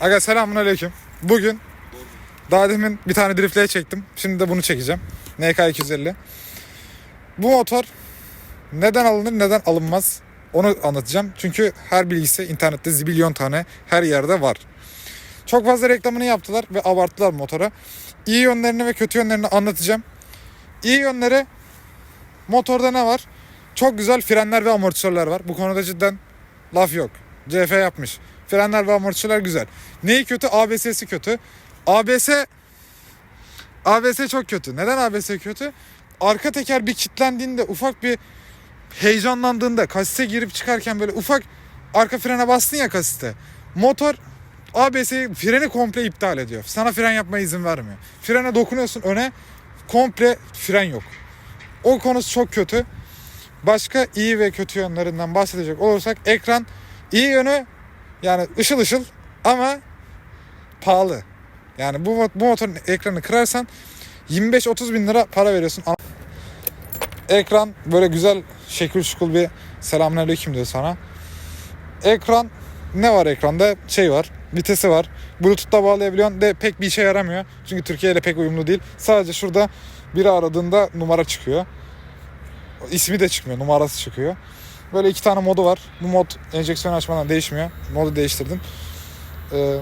Aga selamun aleyküm. Bugün daha demin bir tane driftleye çektim. Şimdi de bunu çekeceğim. NK 250. Bu motor neden alınır neden alınmaz onu anlatacağım. Çünkü her bilgisi internette zibilyon tane her yerde var. Çok fazla reklamını yaptılar ve abarttılar motora. İyi yönlerini ve kötü yönlerini anlatacağım. İyi yönleri motorda ne var? Çok güzel frenler ve amortisörler var. Bu konuda cidden laf yok. CF yapmış. Frenler ve amortisörler güzel. Neyi kötü? ABS'si kötü. ABS ABS çok kötü. Neden ABS kötü? Arka teker bir kilitlendiğinde ufak bir heyecanlandığında kasise girip çıkarken böyle ufak arka frene bastın ya kasiste. Motor ABS'yi freni komple iptal ediyor. Sana fren yapmaya izin vermiyor. Frene dokunuyorsun öne komple fren yok. O konusu çok kötü. Başka iyi ve kötü yönlerinden bahsedecek olursak ekran iyi yönü yani ışıl ışıl ama pahalı. Yani bu, bu motorun ekranı kırarsan 25-30 bin lira para veriyorsun. Ekran böyle güzel şekil şukul bir selamünaleyküm diyor sana. Ekran ne var ekranda? Şey var. Vitesi var. Bluetooth'ta bağlayabiliyorsun de pek bir işe yaramıyor. Çünkü Türkiye ile pek uyumlu değil. Sadece şurada biri aradığında numara çıkıyor. İsmi de çıkmıyor. Numarası çıkıyor. Böyle iki tane modu var. Bu mod enjeksiyon açmadan değişmiyor. Modu değiştirdim. Ee,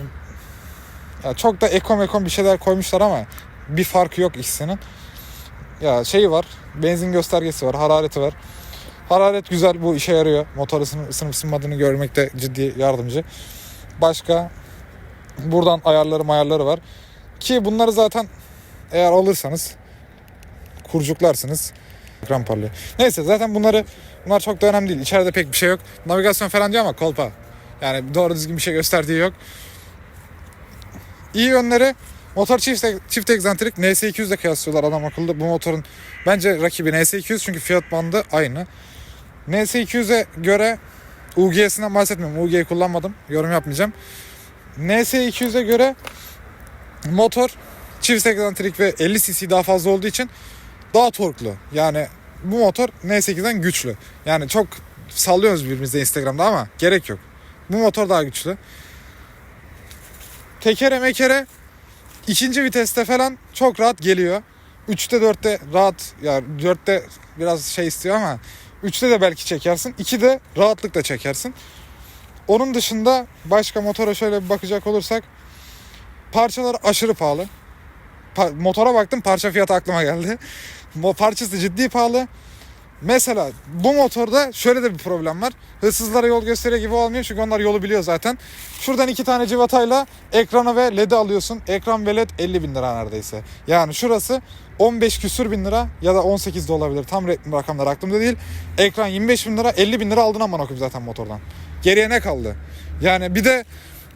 ya çok da ekom ekom bir şeyler koymuşlar ama bir farkı yok ikisinin. Ya şeyi var. Benzin göstergesi var. Harareti var. Hararet güzel. Bu işe yarıyor. Motor ısınıp ısınıp ısınmadığını görmekte ciddi yardımcı. Başka buradan ayarları ayarları var. Ki bunları zaten eğer alırsanız kurcuklarsınız. Ekran parlıyor. Neyse zaten bunları bunlar çok da önemli değil. İçeride pek bir şey yok. Navigasyon falan diyor ama kolpa. Yani doğru düzgün bir şey gösterdiği yok. İyi yönleri motor çift, çift egzantrik NS200 ile kıyaslıyorlar adam akıllı. Bu motorun bence rakibi NS200 çünkü fiyat bandı aynı. NS200'e göre UG'sinden bahsetmiyorum. UG'yi kullanmadım. Yorum yapmayacağım. NS200'e göre motor çift egzantrik ve 50 cc daha fazla olduğu için daha torklu. Yani bu motor N8'den güçlü. Yani çok sallıyoruz birbirimize Instagram'da ama gerek yok. Bu motor daha güçlü. Tekere mekere ikinci viteste falan çok rahat geliyor. 3'te 4'te rahat yani 4'te biraz şey istiyor ama 3'te de belki çekersin. 2'de rahatlıkla çekersin. Onun dışında başka motora şöyle bir bakacak olursak parçalar aşırı pahalı. Pa- motora baktım parça fiyatı aklıma geldi. Parçası ciddi pahalı. Mesela bu motorda şöyle de bir problem var. Hırsızlara yol gösteriyor gibi olmuyor çünkü onlar yolu biliyor zaten. Şuradan iki tane civatayla ekranı ve led'i alıyorsun. Ekran ve led 50 bin lira neredeyse. Yani şurası 15 küsür bin lira ya da 18 de olabilir. Tam rakamlar aklımda değil. Ekran 25 bin lira 50 bin lira aldın aman okuyup zaten motordan. Geriye ne kaldı? Yani bir de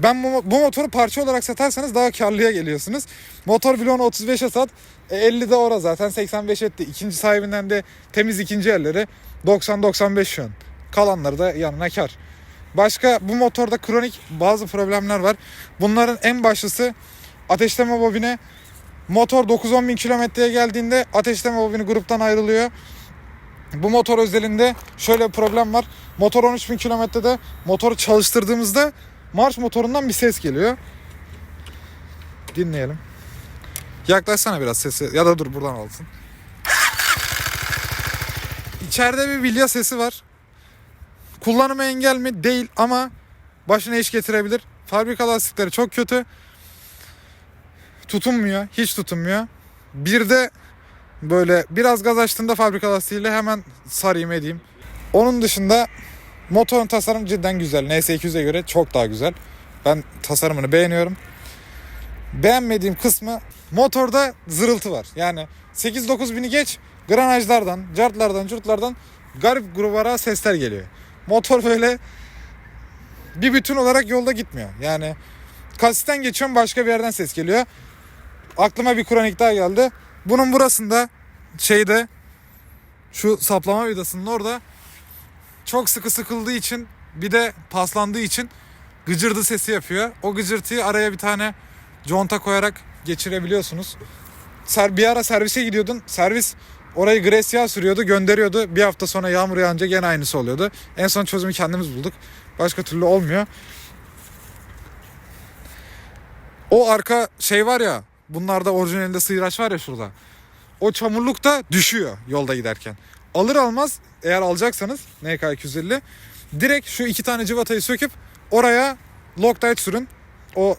ben bu, bu motoru parça olarak satarsanız daha karlıya geliyorsunuz. Motor bloğunu 35'e sat. E, 50 de ora zaten 85 etti. İkinci sahibinden de temiz ikinci elleri 90-95 şu an. Kalanları da yanına kar. Başka bu motorda kronik bazı problemler var. Bunların en başlısı ateşleme bobini. Motor 9-10 bin kilometreye geldiğinde ateşleme bobini gruptan ayrılıyor. Bu motor özelinde şöyle bir problem var. Motor 13 bin kilometrede motoru çalıştırdığımızda marş motorundan bir ses geliyor. Dinleyelim. Yaklaşsana biraz sesi ya da dur buradan alsın. İçeride bir bilya sesi var. Kullanıma engel mi? Değil ama başına iş getirebilir. Fabrika lastikleri çok kötü. Tutunmuyor. Hiç tutunmuyor. Bir de böyle biraz gaz açtığında fabrika lastiğiyle hemen sarayım edeyim. Onun dışında motorun tasarım cidden güzel. NS200'e göre çok daha güzel. Ben tasarımını beğeniyorum. Beğenmediğim kısmı motorda zırıltı var. Yani 8-9 bini geç granajlardan, cartlardan, curtlardan garip grubara sesler geliyor. Motor böyle bir bütün olarak yolda gitmiyor. Yani kasisten geçiyorum başka bir yerden ses geliyor. Aklıma bir kronik daha geldi. Bunun burasında şeyde şu saplama vidasının orada çok sıkı sıkıldığı için bir de paslandığı için gıcırdı sesi yapıyor. O gıcırtıyı araya bir tane conta koyarak geçirebiliyorsunuz. Ser, bir ara servise gidiyordun. Servis orayı gres yağ sürüyordu gönderiyordu. Bir hafta sonra yağmur yağınca gene aynısı oluyordu. En son çözümü kendimiz bulduk. Başka türlü olmuyor. O arka şey var ya bunlarda orijinalinde sıyraç var ya şurada. O çamurluk da düşüyor yolda giderken. Alır almaz eğer alacaksanız NK 250 direkt şu iki tane cıvatayı söküp oraya Loctite sürün. O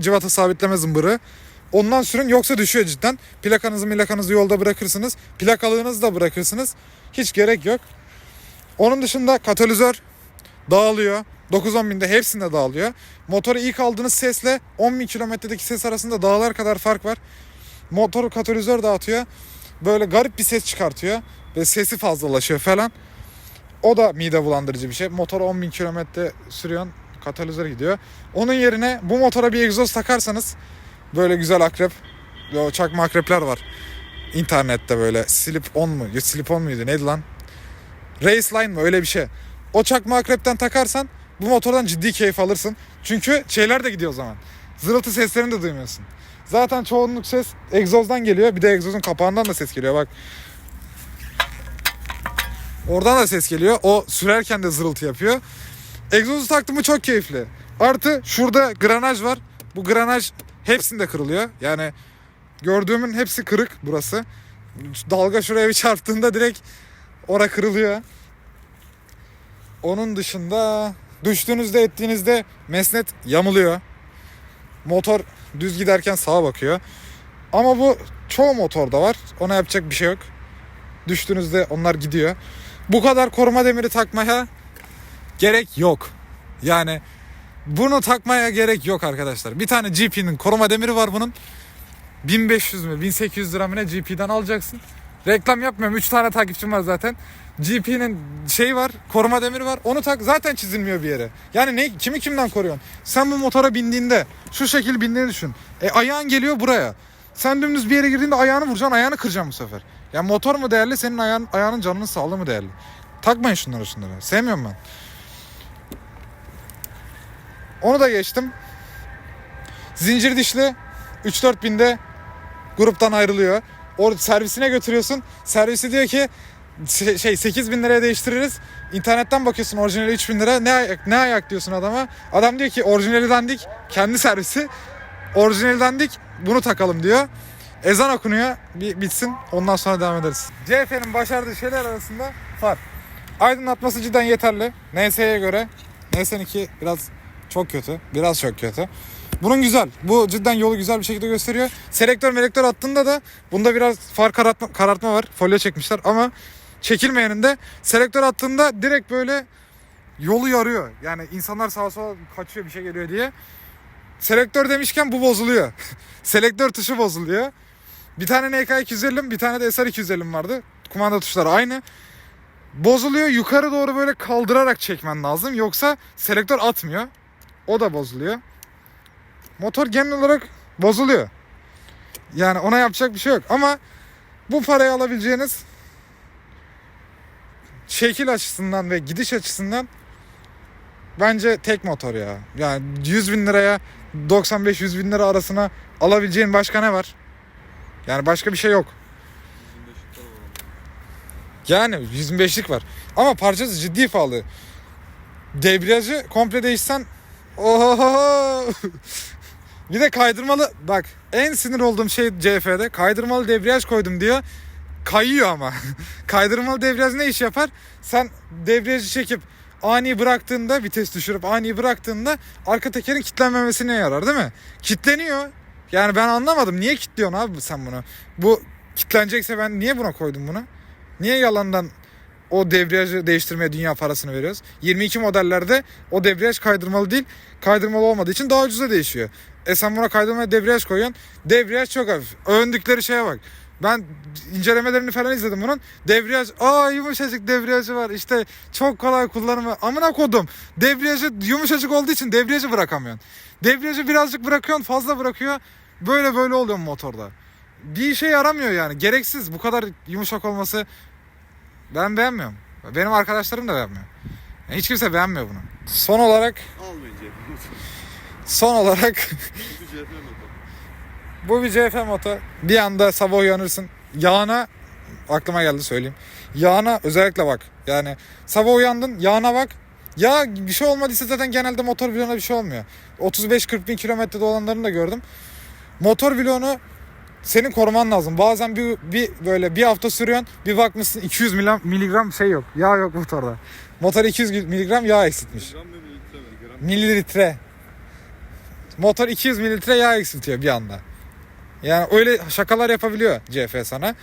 cıvata sabitleme zımbırı. Ondan sürün yoksa düşüyor cidden. Plakanızı milakanızı yolda bırakırsınız. Plakalığınızı da bırakırsınız. Hiç gerek yok. Onun dışında katalizör dağılıyor. 9-10 binde hepsinde dağılıyor. Motoru ilk aldığınız sesle 10 bin kilometredeki ses arasında dağlar kadar fark var. Motoru katalizör dağıtıyor. Böyle garip bir ses çıkartıyor. Ve sesi fazlalaşıyor falan. O da mide bulandırıcı bir şey. Motor 10 bin kilometre sürüyorsun. Katalizör gidiyor. Onun yerine bu motora bir egzoz takarsanız böyle güzel akrep. O çakma akrepler var. İnternette böyle slip on mu? Slip on muydu? Neydi lan? Race line mı? Öyle bir şey. O çakma akrepten takarsan bu motordan ciddi keyif alırsın. Çünkü şeyler de gidiyor o zaman. Zırıltı seslerini de duymuyorsun. Zaten çoğunluk ses egzozdan geliyor. Bir de egzozun kapağından da ses geliyor bak. Oradan da ses geliyor. O sürerken de zırıltı yapıyor. Egzozu taktım mı çok keyifli. Artı şurada granaj var. Bu granaj hepsinde kırılıyor. Yani gördüğümün hepsi kırık burası. Dalga şuraya bir çarptığında direkt ora kırılıyor. Onun dışında düştüğünüzde ettiğinizde mesnet yamuluyor. Motor düz giderken sağa bakıyor. Ama bu çoğu motorda var. Ona yapacak bir şey yok. Düştüğünüzde onlar gidiyor. Bu kadar koruma demiri takmaya gerek yok. Yani bunu takmaya gerek yok arkadaşlar. Bir tane GP'nin koruma demiri var bunun. 1500 mü 1800 lira mı ne GP'den alacaksın. Reklam yapmıyorum. 3 tane takipçim var zaten. GP'nin şey var, koruma demiri var. Onu tak zaten çizilmiyor bir yere. Yani ne kimi kimden koruyorsun? Sen bu motora bindiğinde şu şekil bindiğini düşün. E ayağın geliyor buraya. Sen dümdüz bir yere girdiğinde ayağını vuracaksın, ayağını kıracaksın bu sefer. Ya motor mu değerli, senin ayağın, ayağının canının sağlığı mı değerli? Takmayın şunları şunları. Sevmiyorum ben. Onu da geçtim. Zincir dişli 3-4 binde gruptan ayrılıyor. O servisine götürüyorsun. Servisi diyor ki şey, 8 bin liraya değiştiririz. İnternetten bakıyorsun orijinali 3 bin lira. Ne ayak, ne ayak diyorsun adama. Adam diyor ki orijinali dandik. Kendi servisi. Orijinali dandik. Bunu takalım diyor. Ezan okunuyor. Bir bitsin. Ondan sonra devam ederiz. CF'nin başardığı şeyler arasında far. Aydınlatması cidden yeterli. NS'ye göre. NS'ninki biraz çok kötü. Biraz çok kötü. Bunun güzel. Bu cidden yolu güzel bir şekilde gösteriyor. Selektör melektör attığında da bunda biraz far karartma, karartma var. Folyo çekmişler ama çekilmeyeninde selektör attığında direkt böyle yolu yarıyor. Yani insanlar sağa sola kaçıyor bir şey geliyor diye. Selektör demişken bu bozuluyor. selektör tuşu bozuluyor. Bir tane NK 250'm bir tane de SR 250'm vardı. Kumanda tuşları aynı. Bozuluyor. Yukarı doğru böyle kaldırarak çekmen lazım. Yoksa selektör atmıyor. O da bozuluyor. Motor genel olarak bozuluyor. Yani ona yapacak bir şey yok. Ama bu parayı alabileceğiniz şekil açısından ve gidiş açısından bence tek motor ya. Yani 100 bin liraya 95-100 bin lira arasına alabileceğin başka ne var? Yani başka bir şey yok. Yani 125'lik var. Ama parçası ciddi pahalı. Debriyajı komple değişsen Oho! bir de kaydırmalı bak en sinir olduğum şey CF'de kaydırmalı debriyaj koydum diyor. Kayıyor ama. kaydırmalı debriyaj ne iş yapar? Sen debriyajı çekip ani bıraktığında vites düşürüp ani bıraktığında arka tekerin kilitlenmemesine yarar değil mi? Kitleniyor. Yani ben anlamadım. Niye kilitliyorsun abi sen bunu? Bu kilitlenecekse ben niye buna koydum bunu? Niye yalandan o debriyajı değiştirmeye dünya parasını veriyoruz? 22 modellerde o debriyaj kaydırmalı değil. Kaydırmalı olmadığı için daha ucuza değişiyor. E sen buna kaydırmaya debriyaj koyuyorsun. Debriyaj çok hafif. Övündükleri şeye bak. Ben incelemelerini falan izledim bunun. Debriyaj, aa yumuşacık debriyajı var. İşte çok kolay kullanımı. Amına kodum. Debriyajı yumuşacık olduğu için debriyajı bırakamıyorsun. Debriyajı birazcık bırakıyorsun, fazla bırakıyor. Böyle böyle oluyor motorda. Bir işe yaramıyor yani. Gereksiz. Bu kadar yumuşak olması ben beğenmiyorum. Benim arkadaşlarım da beğenmiyor. Yani hiç kimse beğenmiyor bunu. Son olarak Almayın son olarak Bu bir CF motor. Bir anda sabah uyanırsın. Yağına aklıma geldi söyleyeyim. Yağına özellikle bak. Yani sabah uyandın yağına bak. Ya bir şey olmadıysa zaten genelde motor bloğuna bir şey olmuyor. 35-40 bin kilometrede olanlarını da gördüm. Motor bloğunu senin koruman lazım. Bazen bir, bir böyle bir hafta sürüyorsun bir bakmışsın 200 milim- miligram şey yok. Yağ yok motorda. Motor 200 miligram yağ eksiltmiş. Mililitre. Motor 200 mililitre yağ eksiltiyor bir anda. Yani öyle şakalar yapabiliyor CF sana.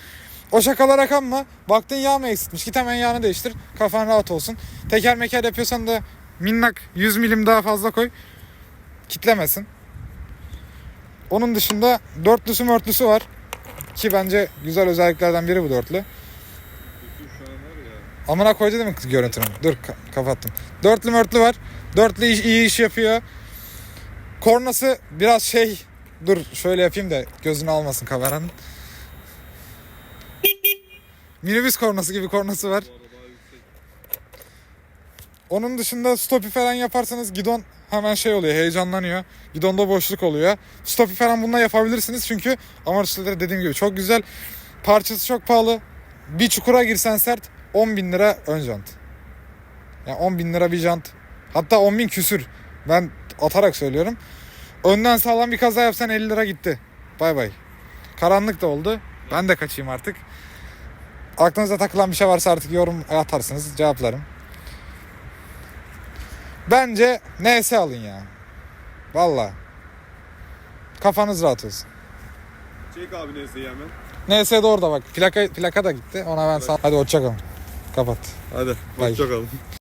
O şakalara kanma. Baktın yağ mı eksiltmiş? Git hemen yağını değiştir. Kafan rahat olsun. Teker meker yapıyorsan da minnak 100 milim daha fazla koy. Kitlemesin. Onun dışında dörtlüsü mörtlüsü var. Ki bence güzel özelliklerden biri bu dörtlü. Amına koydu değil mi görüntünü? Dur ka- kapattım. Dörtlü mörtlü var. Dörtlü iş- iyi iş yapıyor. Kornası biraz şey... Dur şöyle yapayım da gözünü almasın kameranın. Minibüs kornası gibi kornası var. Bu arada daha yüksek. Onun dışında stopi falan yaparsanız gidon hemen şey oluyor heyecanlanıyor. Gidonda boşluk oluyor. Stopi falan bununla yapabilirsiniz çünkü amortisörleri dediğim gibi çok güzel. Parçası çok pahalı. Bir çukura girsen sert 10 bin lira ön jant. Yani 10 bin lira bir jant. Hatta 10 bin küsür. Ben atarak söylüyorum. Önden sağlam bir kaza yapsan 50 lira gitti. Bay bay. Karanlık da oldu. Ben de kaçayım artık. Aklınıza takılan bir şey varsa artık yorum atarsınız. Cevaplarım. Bence NS alın ya. Valla. Kafanız rahat olsun. Çek abi neyse hemen. NS de orada bak. Plaka, plaka da gitti. Ona ben sağ... Hadi hoşçakalın. Kapat. Hadi. Hoşçakalın.